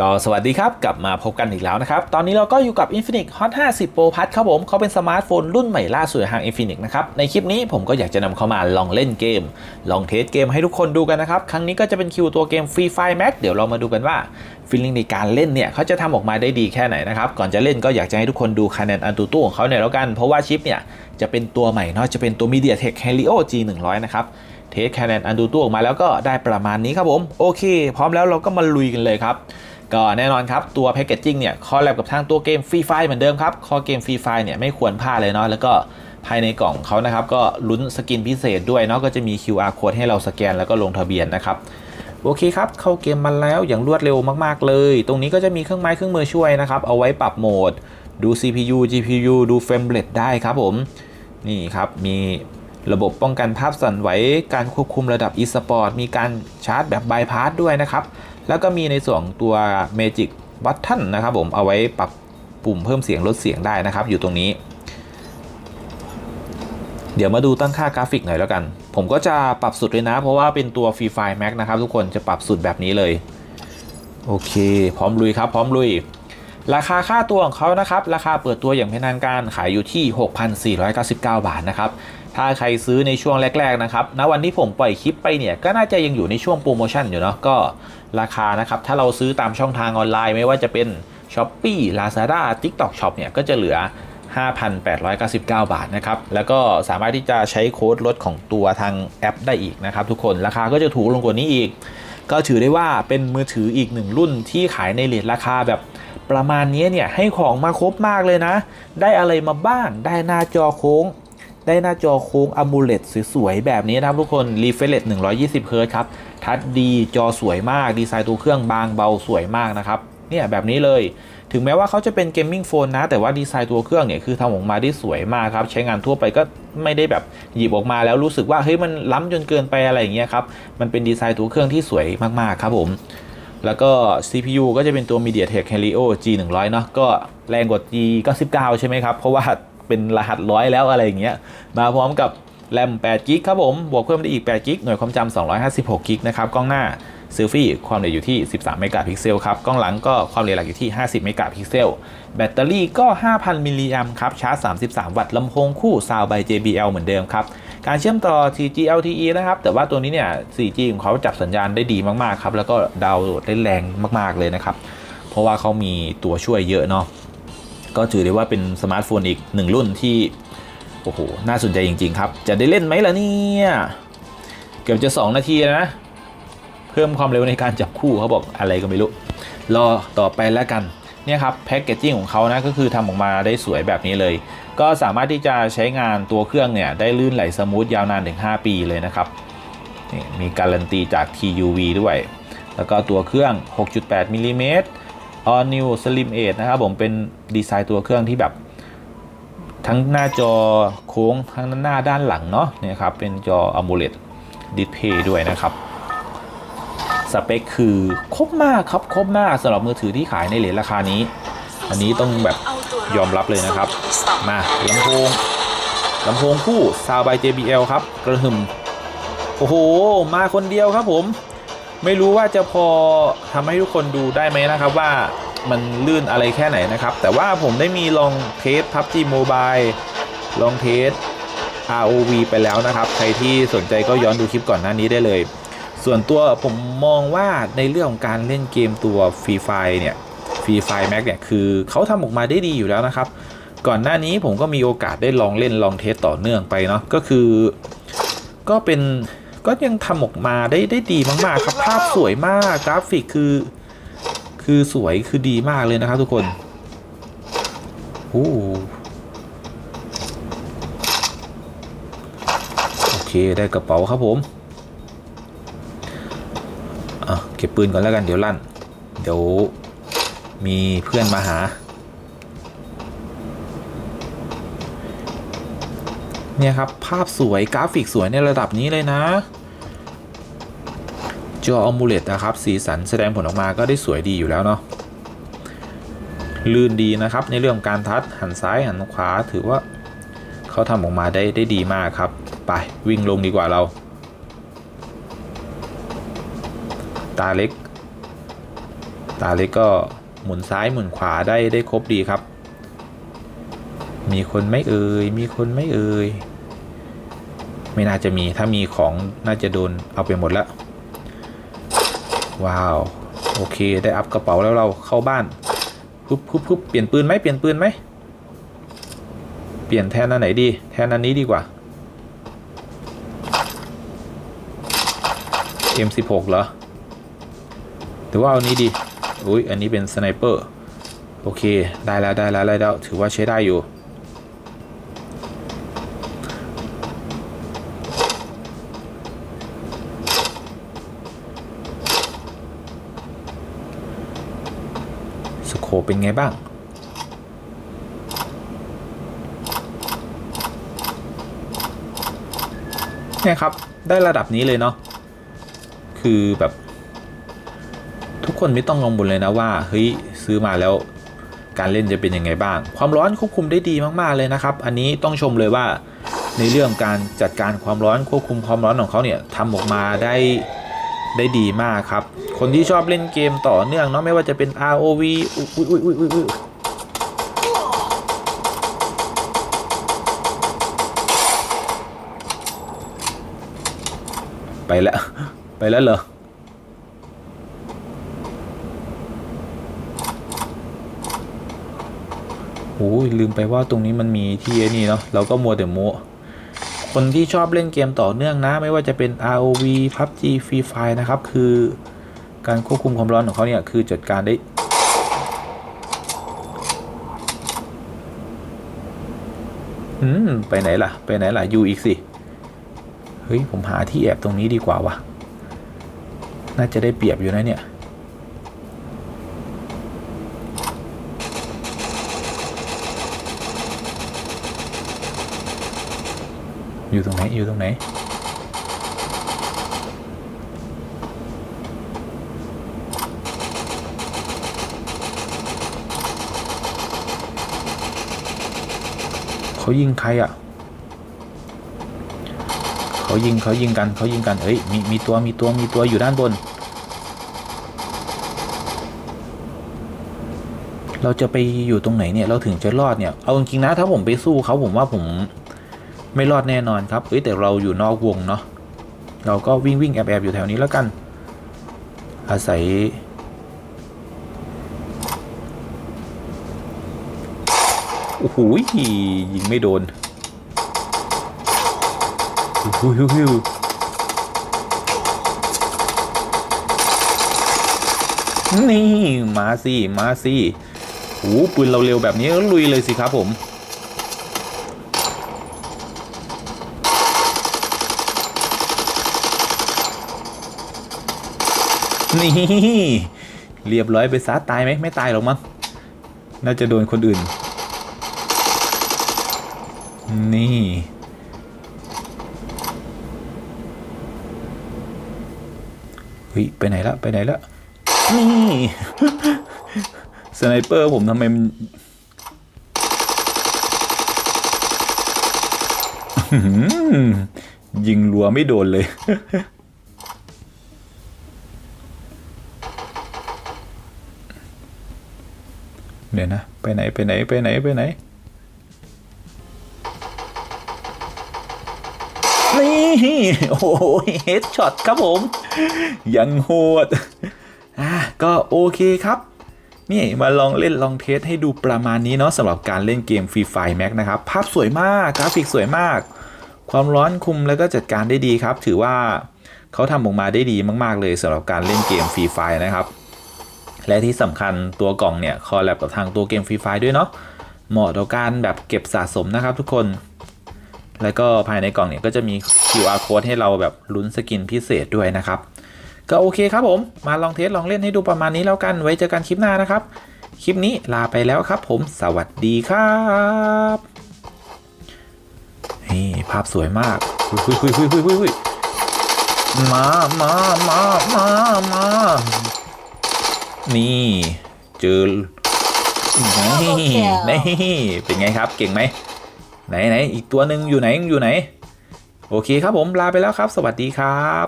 ก็สวัสดีครับ กลับมาพบกันอีกแล้วนะครับ ตอนนี้เราก็อยู่กับ Infinix Hot 50 Pro Plus ครับผมเขาเป็นสมาร์ทโฟนรุ่นใหม่ล่าสุดทาง Infinix นะครับ ในคลิปนี้ผมก็อยากจะนำเข้ามาลองเล่นเกม ลองเทสเกมให้ทุกคนดูกันนะครับ ครั้งนี้ก็จะเป็นคิวตัวเกม Free Fire Max เดี๋ยวเรามาดูกันว่าฟีลลิ่งในการเล่นเนี่ยเขาจะทำออกมาได้ดีแค่ไหนนะครับ ก่อนจะเล่นก็อยากจะให้ทุกคนดูคะแนนอันตูตู้ของเขาหน่อยแล้วกัน เพราะว่าชิปเนี่ยจะเป็นตัวใหม่เนาะจะเป็นตัว MediaTek Helio G100 นะครับเทสคะแนนอันดูตู้ออกมาแล้วก็ได้ประมาณนี้ครับผมโอเค พร้อมแล้วเราก็มาลุยกันเลยครับ ก็แน่นอนครับ ตัวแพคเกจจิ้งเนี่ยคอลแลบกับทางตัวเกมฟรีไฟเหมือนเดิมครับคอเกมฟรีไฟเนี่ยไม่ควรพลาดเลยเนาะแล้วก็ภายในกล่องเขานะครับก็ลุ้นสกินพิเศษด้วยเนาะก็จะมี QR code ให้เราสแกนแล้วก็ลงทะเบียนนะครับโอเคครับ เข้าเกมมาแล้วอย่างรวดเร็วมากๆเลย ตรงนี้ก็จะมีเครื่องไม้เครื่องมือช่วยนะครับ เอาไว้ปรับโหมด ดู CPU GPU ดูเฟรมเรทได้ครับผม นี่ครับ มี ระบบป้องกันภาพสั่นไหว การควบคุมระดับ e-sport มีการชาร์จแบบบายพาสด้วยนะครับ แล้วก็มีในส่วนตัว Magic Button นะครับผมเอาไว้ปรับปุ่มเพิ่มเสียงลดเสียงได้นะครับ อยู่ตรงนี้ เดี๋ยวมาดูตั้งค่ากราฟิกหน่อยแล้วกัน ผมก็จะปรับสุดเลยนะ เพราะว่าเป็นตัว Free Fire Max นะครับ ทุกคนจะปรับสุดแบบนี้เลย โอเค พร้อมลุยครับ พร้อมลุย ราคาค่าตัวของเขานะครับ ราคาเปิดตัวอย่างเป็นทางการขายอยู่ที่ 6,499 บาทนะครับ ถ้าใครซื้อในช่วงแรก ๆ นะครับ ณ วันที่ผมปล่อยคลิปไปเนี่ย ก็น่าจะยังอยู่ในช่วงโปรโมชั่นอยู่เนาะ ก็ราคานะครับ ถ้าเราซื้อตามช่องทางออนไลน์ไม่ว่าจะเป็น s h อ p e e Lazada TikTok Shop เนี่ย ก็จะเหลือ 5,899 บาทนะครับ แล้วก็สามารถที่จะใช้โค้ดลดของตัวทางแอปได้อีกนะครับทุกคน ราคาก็จะถูกลงกว่านี้อีก ก็ถือได้ว่าเป็นมือถืออีกหนึ่งรุ่นที่ขายในเลทราคาแบบ ประมาณนี้เนี่ยให้ของมาครบมากเลยนะ ได้อะไรมาบ้าง ได้หน้าจอโค้ง ได้หน้าจอโค้งอมูเลตสวยๆ แบบนี้นะครับทุกคนรีเฟรช120เฮิร์ครับ ทัดดีจอสวยมาก ดีไซน์ตัวเครื่องบางเบาสวยมากนะครับ เนี่ยแบบนี้เลย ถึงแม้ว่าเขาจะเป็นเกมมิ่งโฟนนะ แต่ว่าดีไซน์ตัวเครื่องเนี่ยคือทำออกมาได้สวยมากครับ ใช้งานทั่วไปก็ไม่ได้แบบหยิบออกมาแล้วรู้สึกว่าเฮ้ยมันล้ำจนเกินไปอะไรอย่างเงี้ยครับ มันเป็นดีไซน์ตัวเครื่องที่สวยมากๆครับผม แล้วก็ CPU ก็จะเป็นตัว MediaTek Helio G100 เนาะก็แรงกว่า G99 ใช่ไหมครับ เพราะว่าเป็นรหัสร้อยแล้วอะไรอย่างเงี้ย มาพร้อมกับแรม8 g b ครับผม บวกเพิ่มได้อีก8 g b หน่วยความจำ256 g b นะครับ กล้องหน้าเซลฟี่ความละเอียดอยู่ที่ 13 เมกะพิกเซลครับ กล้องหลังก็ความละเอียดหลักอยู่ที่ 50 เมกะพิกเซล แบตเตอรี่ก็ 5,000 มิลลิแอมครับ ชาร์จ 33 วัตต์ ลำโพงคู่ Sound by JBL เหมือนเดิมครับ การเชื่อมต่อ 4G LTE นะครับ แต่ว่าตัวนี้เนี่ย 4G ของเขาจับสัญญาณได้ดีมากๆครับ แล้วก็ดาวน์โหลดได้แรงมากๆเลยนะครับ เพราะว่าเขามีตัวช่วยเยอะเนาะ ก็ถือได้ว่าเป็นสมาร์ทโฟนอีกหนึ่งรุ่นที่ โอ้โห น่าสนใจจริงๆครับ จะได้เล่นไหมล่ะเนี่ย เกือบจะ 2 นาทีนะ เพิ่มความเร็วในการจับคู่เขาบอกอะไรก็ไม่รู้ รอต่อไปแล้วกัน เนี่ยครับแพ็กเกจจิ้งของเขานะ ก็คือทำออกมาได้สวยแบบนี้เลย ก็สามารถที่จะใช้งานตัวเครื่องเนี่ยได้ลื่นไหลสมูทยาวนานถึง 5 ปีเลยนะครับนี่มีการันตีจาก TUV ด้วย แล้วก็ตัวเครื่อง 6.8มิลลิเมตร All New Slim 8นะครับผมเป็นดีไซน์ตัวเครื่องที่แบบ ทั้งหน้าจอโค้งทั้งหน้าด้านหลังเนาะเนี่ยครับเป็นจอ AMOLED Display ด้วยนะครับสเปคคือครบมากครับครบมากสำหรับมือถือที่ขายในเลทราคานี้ อันนี้ต้องแบบ ยอมรับเลยนะครับ มาลำโพงลำโพงคู่ Sound by JBL ครับ กระหึ่มโอ้โห มาคนเดียวครับผม ไม่รู้ว่าจะพอทำให้ทุกคนดูได้ไหมนะครับว่ามันลื่นอะไรแค่ไหนนะครับ แต่ว่าผมได้มีลองเทส PUBG Mobile ลองเทส ROV ไปแล้วนะครับ ใครที่สนใจก็ย้อนดูคลิปก่อนหน้านี้ได้เลย ส่วนตัวผมมองว่าในเรื่องของการเล่นเกมตัว Free Fire เนี่ย Free Fire Max เนี่ยคือเขาทำออกมาได้ดีอยู่แล้วนะครับ ก่อนหน้านี้ผมก็มีโอกาสได้ลองเล่นลองเทสต่อเนื่องไปเนาะก็คือ ก็เป็นก็ยังทำออกมาได้ได้ดีมากๆครับภาพสวยมากกราฟิกคือ คือสวยคือดีมากเลยนะครับทุกคนโอ้โอเคได้กระเป๋าครับผมอะเก็บปืนก่อนแล้วกันเดี๋ยวลั่น เดี๋ยว มีเพื่อนมาหา เนี่ยครับ ภาพสวยกราฟิกสวยในระดับนี้เลยนะจออมูเลตนะครับ สีสันแสดงผลออกมาก็ได้สวยดีอยู่แล้วเนาะลื่นดีนะครับ ในเรื่องการทัดหันซ้ายหันขวาถือว่าเขาทำออกมาได้ได้ดีมากครับ ไปวิ่งลงดีกว่าเรา ตาเล็ก ตาเล็กก็ หมุนซ้ายหมุนขวาได้ได้ครบดีครับ มีคนไม่เอ่ยมีคนไม่เอ่ยไม่น่าจะมีถ้ามีของน่าจะโดนเอาไปหมดแล้วว้าวโอเคได้อัพกระเป๋าแล้วเราเข้าบ้านปุ๊บปุ๊บปุ๊บเปลี่ยนปืนไหมเปลี่ยนปืนไหมเปลี่ยนแทนอันไหนดี แทนอันนี้ดีกว่า M16 เหรอหรือว่าเอานี้ดี อุ้ยอันนี้เป็นสไนเปอร์โอเค ได้แล้วได้แล้วได้แล้วถือว่าใช้ได้อยู่ สโคเป็นไงบ้างเนี่ยครับ ได้ระดับนี้เลยเนาะ คือแบบ ทุกคนไม่ต้องกังวลเลยนะว่าเฮ้ยซื้อมาแล้วการเล่นจะเป็นยังไงบ้าง ความร้อนควบคุมได้ดีมากๆเลยนะครับ อันนี้ต้องชมเลยว่าในเรื่องการจัดการความร้อนควบคุมความร้อนของเขาเนี่ยทำออกมาได้ได้ดีมากครับ คนที่ชอบเล่นเกมต่อเนื่องเนาะไม่ว่าจะเป็น ROV อุ้ยอุ้ยอุ้ยอุ้ยอุ้ยไปแล้ว ไปแล้วเหรอ โอ้ลืมไปว่าตรงนี้มันมีที่นี่เนาะเราก็มัวแต่โมคนที่ชอบเล่นเกมต่อเนื่องนะ ไม่ว่าจะเป็น ROV PUBG Free Fire นะครับ คือการควบคุมความร้อนของเขาเนี่ย คือจัดการได้ อืม ไปไหนล่ะ ไปไหนล่ะ อยู่อีกสิ เฮ้ย ผมหาที่แอบตรงนี้ดีกว่าวะน่าจะได้เปรียบอยู่นะเนี่ย อยู่ตรงไหน อยู่ตรงไหน เขายิงใครอะ เขายิงเขายิงกันเขายิงกันเฮ้ย มีมีตัวมีตัวมีตัวอยู่ด้านบน เราจะไปอยู่ตรงไหนเนี่ย เราถึงจะรอดเนี่ย เอาจริงๆนะ ถ้าผมไปสู้เขาผมว่าผม ไม่รอดแน่นอนครับเอ้ยแต่เราอยู่นอกวงเนาะเราก็วิ่งวิ่งแอบแอบอยู่แถวนี้แล้วกัน อาศัย โอ้โหยิงไม่โดนฮิวฮิวฮิวนี่ มาสิ มาสิโอ้ปืนเราเร็วแบบนี้ก็ลุยเลยสิครับผม นี่เรียบร้อยไปซะตายไหมไม่ตายหรอกมั้งน่าจะโดนคนอื่น นี่ เฮ้ย ไปไหนละไปไหนละนี่สไนเปอร์ผมทำไมมันยิงรัวไม่โดนเลย เดี๋ยวนะ ไปไหนไปไหนไปไหนไปไหนนี่โอ้โหเฮดช็อตครับผม ยังโหดอะก็โอเคครับนี่มาลองเล่นลองเทสให้ดูประมาณนี้เนาะสำหรับการเล่นเกม Free Fire Max นะครับ ภาพสวยมากกราฟิกสวยมาก ความร้อนคุมแล้วก็จัดการได้ดีครับ ถือว่าเขาทำออกมาได้ดีมาก ๆ เลยสำหรับการเล่นเกม Free Fire นะครับ และที่สำคัญตัวกล่องเนี่ยคอลแลบกับทางตัวเกม Free Fire ด้วยเนาะเหมาะต่อการแบบเก็บสะสมนะครับทุกคน แล้วก็ภายในกล่องเนี่ยก็จะมี QR code ให้เราแบบลุ้นสกินพิเศษด้วยนะครับ ก็โอเคครับผม มาลองเทสลองเล่นให้ดูประมาณนี้แล้วกันไว้เจอกันคลิปหน้านะครับ คลิปนี้ลาไปแล้วครับผมสวัสดีครับนี่ภาพสวยมากหุยหุยหุยหุยหุยคุยมามามามามา นี่เจอนี่นี่เป็นไงครับเก่งไหมไหนไหนอีกตัวหนึ่งอยู่ไหนอยู่ไหน โอเคครับผมลาไปแล้วครับ สวัสดีครับ